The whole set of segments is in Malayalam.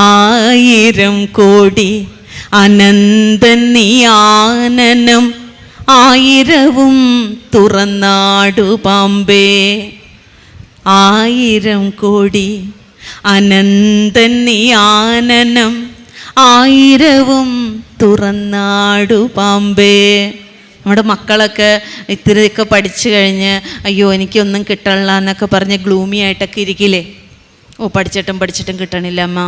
ആയിരം കോടി അനന്തൻ നിയാനനം ആയിരവും തുറന്നാടു പാമ്പേ. ആയിരം കോടി അനന്തൻ നിയാനനം ആയിരവും തുറന്നാടു പാമ്പേ. നമ്മുടെ മക്കളൊക്കെ ഇത്തിരിയൊക്കെ പഠിച്ചു കഴിഞ്ഞ് അയ്യോ എനിക്കൊന്നും കിട്ടണില്ല എന്നൊക്കെ പറഞ്ഞ് ഗ്ലൂമി ആയിട്ടൊക്കെ ഇരിക്കില്ലേ? ഓ പഠിച്ചിട്ടും പഠിച്ചിട്ടും കിട്ടണില്ല അമ്മ.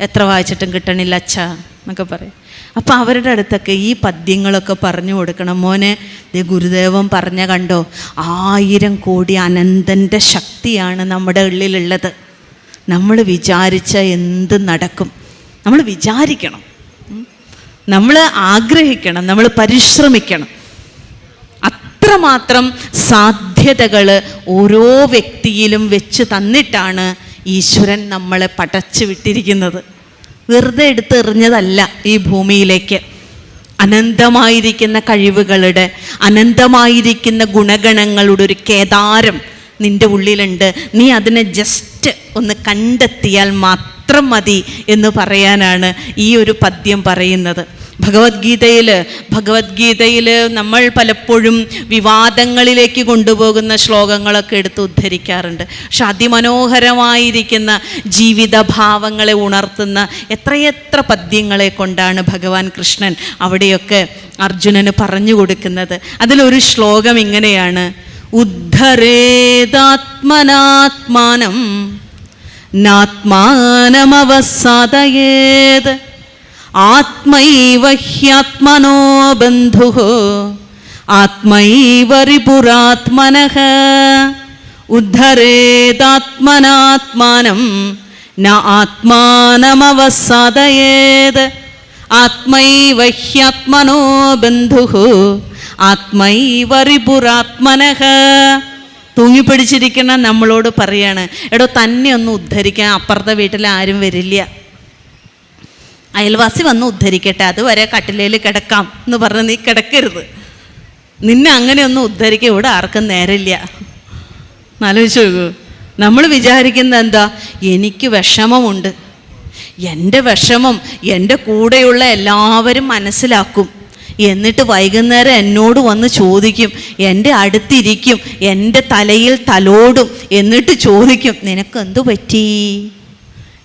എത്ര വായിച്ചിട്ടും കിട്ടണില്ല അച്ഛ എന്നൊക്കെ പറയും. അപ്പോൾ അവരുടെ അടുത്തൊക്കെ ഈ പദ്യങ്ങളൊക്കെ പറഞ്ഞു കൊടുക്കണം. മോനെ ദേ ഗുരുദേവൻ പറഞ്ഞ കണ്ടോ ആയിരം കോടി അനന്തന്റെ ശക്തിയാണ് നമ്മുടെ ഉള്ളിലുള്ളത്. നമ്മൾ വിചാരിച്ച എന്ത് നടക്കും? നമ്മൾ വിചാരിക്കണം. നമ്മൾ ആഗ്രഹിക്കണം നമ്മൾ പരിശ്രമിക്കണം. അത്രമാത്രം സാധ്യതകൾ ഓരോ വ്യക്തിയിലും വെച്ച് തന്നിട്ടാണ് ഈശ്വരൻ നമ്മളെ പടച്ചു വിട്ടിരിക്കുന്നത്. വെറുതെ എടുത്തെറിഞ്ഞതല്ല ഈ ഭൂമിയിലേക്ക്. അനന്തമായിരിക്കുന്ന കഴിവുകളുടെ അനന്തമായിരിക്കുന്ന ഗുണഗണങ്ങളുടെ ഒരു കേദാരം നിന്റെ ഉള്ളിലുണ്ട്. നീ അതിനെ ജസ്റ്റ് ഒന്ന് കണ്ടെത്തിയാൽ മാത്രം മതി എന്ന് പറയാനാണ് ഈ ഒരു പദ്യം പറയുന്നത്. ഭഗവത്ഗീതയിൽ ഭഗവത്ഗീതയിൽ നമ്മൾ പലപ്പോഴും വിവാദങ്ങളിലേക്ക് കൊണ്ടുപോകുന്ന ശ്ലോകങ്ങളൊക്കെ എടുത്ത് ഉദ്ധരിക്കാറുണ്ട്. പക്ഷെ അതിമനോഹരമായിരിക്കുന്ന ജീവിതഭാവങ്ങളെ ഉണർത്തുന്ന എത്രയെത്ര പദ്യങ്ങളെ കൊണ്ടാണ് ഭഗവാൻ കൃഷ്ണൻ അവിടെയൊക്കെ അർജുനന് പറഞ്ഞു കൊടുക്കുന്നത്. അതിലൊരു ശ്ലോകം ഇങ്ങനെയാണ്. ഉദ്ധരേതാത്മനാത്മാനം നാത്മാനമവസാദയേത് ആത്മൈവ ഹ്യാത്മനോ ബന്ധു. ആത്മൈവ റിപുരാത്മന. ഉദ്ധരേതാത്മനാത്മാനം. ന ആത്മാനമവസാദയേത്. ആത്മൈവ ഹ്യാത്മനോ ബന്ധു. ആത്മൈവ റിപുരാത്മന. തൂങ്ങിപ്പിടിച്ചിരിക്കുന്ന നമ്മളോട് പറയാണ് എടോ തന്നെ ഒന്ന് ഉദ്ധരിക്കാൻ അപ്പുറത്തെ വീട്ടിൽ ആരും വരില്ല. അയൽവാസി വന്ന് ഉദ്ധരിക്കട്ടെ അതുവരെ കട്ടിലേൽ കിടക്കാം എന്ന് പറഞ്ഞ് നീ കിടക്കരുത്. നിന്നെ അങ്ങനെയൊന്നും ഉദ്ധരിക്കുക ഇവിടെ ആർക്കും നേരമില്ല. ആലോചിച്ച് നോക്കൂ. നമ്മൾ വിചാരിക്കുന്നത് എന്താ? എനിക്ക് വിഷമമുണ്ട്. എന്റെ വിഷമം എന്റെ കൂടെയുള്ള എല്ലാവരും മനസ്സിലാക്കും. എന്നിട്ട് വൈകുന്നേരം എന്നോട് വന്ന് ചോദിക്കും എന്റെ അടുത്തിരിക്കും എന്റെ തലയിൽ തലോടും എന്നിട്ട് ചോദിക്കും നിനക്കെന്തു പറ്റി?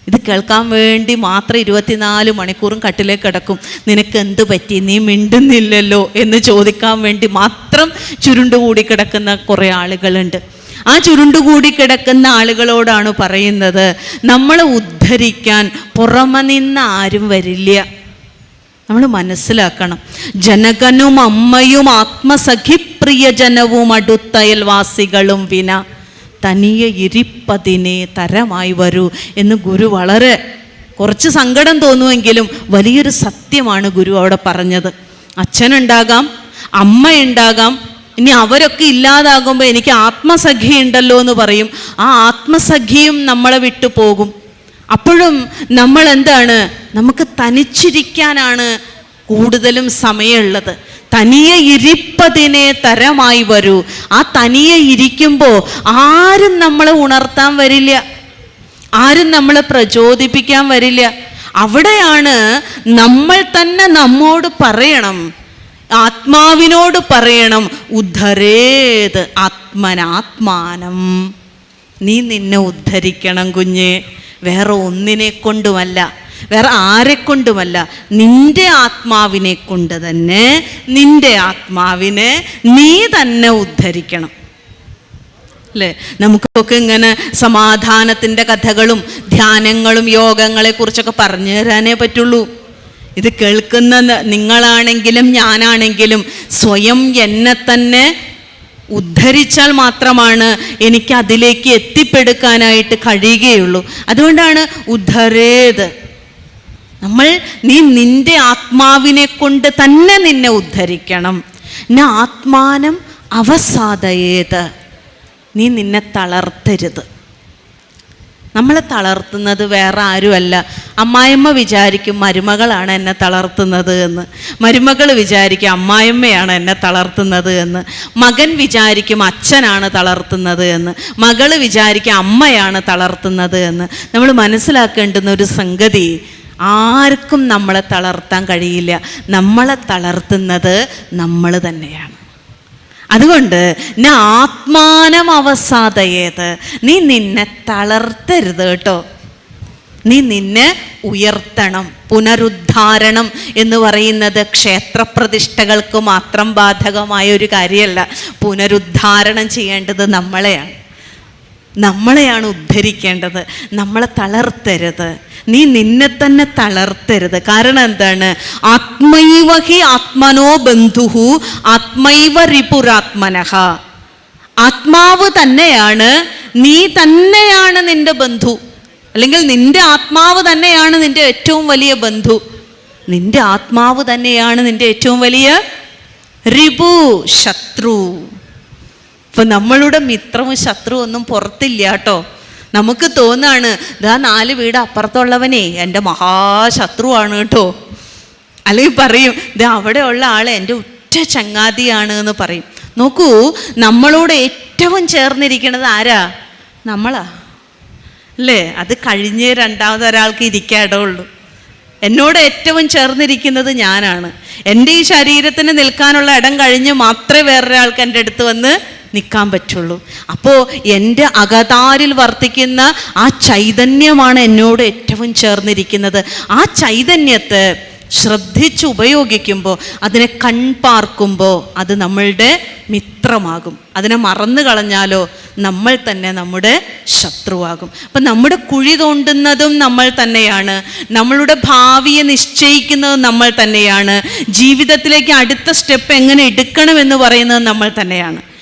ഇത് കേൾക്കാൻ വേണ്ടി മാത്രം ഇരുപത്തിനാല് മണിക്കൂറും കട്ടിലേക്ക് കിടക്കും. നിനക്ക് എന്ത് പറ്റി? നീ മിണ്ടുന്നില്ലല്ലോ എന്ന് ചോദിക്കാൻ വേണ്ടി മാത്രം ചുരുണ്ടുകൂടി കിടക്കുന്ന കുറേ ആളുകളുണ്ട്. ആ ചുരുണ്ടുകൂടി കിടക്കുന്ന ആളുകളോടാണ് പറയുന്നത് നമ്മളെ ഉദ്ധരിക്കാൻ പുറമെ നിന്ന് ആരും വരില്ല. നമ്മൾ മനസ്സിലാക്കണം. ജനകനും അമ്മയും ആത്മസഖിപ്രിയജനവും അടുത്തയൽവാസികളും വിന. തനിയെ ഇരിപ്പതിനെ തരമായി വരൂ എന്ന് ഗുരു വളരെ കുറച്ച് സങ്കടം തോന്നുമെങ്കിലും വലിയൊരു സത്യമാണ് ഗുരു അവിടെ പറഞ്ഞത്. അച്ഛനുണ്ടാകാം അമ്മയുണ്ടാകാം ഇനി അവരൊക്കെ ഇല്ലാതാകുമ്പോൾ എനിക്ക് ആത്മസഖി ഉണ്ടല്ലോ എന്ന് പറയും. ആ ആത്മസഖിയും നമ്മളെ വിട്ടു പോകും. അപ്പോഴും നമ്മൾ എന്താണ് നമുക്ക് തനിച്ചിരിക്കാനാണ് കൂടുതലും സമയമുള്ളത്. തനിയെ ഇരിപ്പതിനെ തരമായി വരൂ. ആ തനിയെ ഇരിക്കുമ്പോൾ ആരും നമ്മളെ ഉണർത്താൻ വരില്ല. ആരും നമ്മളെ പ്രചോദിപ്പിക്കാൻ വരില്ല. അവിടെയാണ് നമ്മൾ തന്നെ നമ്മോട് പറയണം. ആത്മാവിനോട് പറയണം. ഉദ്ധരേത് ആത്മനാത്മാനം. നീ നിന്നെ ഉദ്ധരിക്കണം കുഞ്ഞ്. വേറെ ഒന്നിനെ കൊണ്ടുമല്ല. വേറെ ആരെ കൊണ്ടുമല്ല നിന്റെ ആത്മാവിനെ കൊണ്ട് തന്നെ നിന്റെ ആത്മാവിനെ നീ തന്നെ ഉദ്ധരിക്കണം. അല്ലേ നമുക്കൊക്കെ ഇങ്ങനെ സമാധാനത്തിന്റെ കഥകളും ധ്യാനങ്ങളും യോഗങ്ങളെ കുറിച്ചൊക്കെ പറഞ്ഞു തരാനേ പറ്റുള്ളൂ. ഇത് കേൾക്കുന്ന നിങ്ങളാണെങ്കിലും ഞാനാണെങ്കിലും സ്വയം എന്നെ തന്നെ ഉദ്ധരിച്ചാൽ മാത്രമാണ് എനിക്ക് അതിലേക്ക് എത്തിപ്പെടുക്കാനായിട്ട് കഴിയുകയുള്ളൂ. അതുകൊണ്ടാണ് ഉദ്ധരേത്. നമ്മൾ നീ നിന്റെ ആത്മാവിനെ കൊണ്ട് തന്നെ നിന്നെ ഉദ്ധരിക്കണം. ന ആത്മാനം അവസാദയേത്. നീ നിന്നെ തളർത്തരുത്. നമ്മളെ തളർത്തുന്നത് വേറെ ആരുമല്ല. അമ്മായിമ്മ വിചാരിക്കും മരുമകളാണ് എന്നെ തളർത്തുന്നത് എന്ന്. മരുമകൾ വിചാരിക്കും അമ്മായിമ്മയാണ് എന്നെ തളർത്തുന്നത് എന്ന്. മകൻ വിചാരിക്കും അച്ഛനാണ് തളർത്തുന്നത് എന്ന്. മകൾ വിചാരിക്കും അമ്മയാണ് തളർത്തുന്നത് എന്ന്. നമ്മൾ മനസ്സിലാക്കേണ്ടുന്ന ഒരു സംഗതി ആർക്കും നമ്മളെ തളർത്താൻ കഴിയില്ല. നമ്മളെ തളർത്തുന്നത് നമ്മൾ തന്നെയാണ്. അതുകൊണ്ട് ന ആത്മാനം അവസാദയേത് നീ നിന്നെ തളർത്തരുത് കേട്ടോ. നീ നിന്നെ ഉയർത്തണം പുനരുദ്ധാരണം എന്ന് പറയുന്നത് ക്ഷേത്രപ്രതിഷ്ഠകൾക്ക് മാത്രം ബാധകമായ ഒരു കാര്യമല്ല. പുനരുദ്ധാരണം ചെയ്യേണ്ടത് നമ്മളെയാണ്. നമ്മളെയാണ് ഉദ്ധരിക്കേണ്ടത്. നമ്മളെ തളർത്തരുത്. നീ നിന്നെ തന്നെ തളർത്തരുത്. കാരണം എന്താണ്? ആത്മൈവ ഹി ആത്മനോ ബന്ധുഹു ആത്മൈവ റിപുരാത്മനഹ ആത്മാവ് തന്നെയാണ് നീ തന്നെയാണ് നിന്റെ ബന്ധു. അല്ലെങ്കിൽ നിന്റെ ആത്മാവ് തന്നെയാണ് നിന്റെ ഏറ്റവും വലിയ ബന്ധു. നിന്റെ ആത്മാവ് തന്നെയാണ് നിന്റെ ഏറ്റവും വലിയ റിപു ശത്രു ഇപ്പൊ നമ്മളുടെ മിത്രവും ശത്രുവും ഒന്നും പുറത്തില്ല കേട്ടോ. നമുക്ക് തോന്നാണ് ഇതാ നാല് വീട് അപ്പുറത്തുള്ളവനെ എന്റെ മഹാശത്രുവാണ് കേട്ടോ. അല്ലെങ്കിൽ പറയും ഇത് ഉള്ള ആൾ എന്റെ ഉറ്റ ചങ്ങാതിയാണ് എന്ന് പറയും. നോക്കൂ നമ്മളോട് ഏറ്റവും ചേർന്നിരിക്കുന്നത് ആരാ? നമ്മളാ. അല്ലേ? അത് കഴിഞ്ഞ് രണ്ടാമത് ഒരാൾക്ക് ഇരിക്കാടേ എന്നോട് ഏറ്റവും ചേർന്നിരിക്കുന്നത് ഞാനാണ്. എന്റെ ഈ ശരീരത്തിന് നിൽക്കാനുള്ള ഇടം കഴിഞ്ഞ് മാത്രമേ വേറൊരാൾക്ക് എന്റെ അടുത്ത് വന്ന് നിൽക്കാൻ പറ്റുള്ളൂ. അപ്പോൾ എന്റെ അകതാരിൽ വർത്തിക്കുന്ന ആ ചൈതന്യമാണ് എന്നോട് ഏറ്റവും ചേർന്നിരിക്കുന്നത്. ആ ചൈതന്യത്തെ ശ്രദ്ധിച്ച് ഉപയോഗിക്കുമ്പോൾ അതിനെ കൺപാർക്കുമ്പോൾ അത് നമ്മളുടെ മിത്രമാകും. അതിനെ മറന്നു കളഞ്ഞാലോ നമ്മൾ തന്നെ നമ്മുടെ ശത്രുവാകും. അപ്പം നമ്മുടെ കുഴി തോണ്ടുന്നതും നമ്മൾ തന്നെയാണ്. നമ്മളുടെ ഭാവിയെ നിശ്ചയിക്കുന്നതും നമ്മൾ തന്നെയാണ്. ജീവിതത്തിലേക്ക് അടുത്ത സ്റ്റെപ്പ് എങ്ങനെ എടുക്കണമെന്ന് പറയുന്നത് നമ്മൾ തന്നെയാണ്.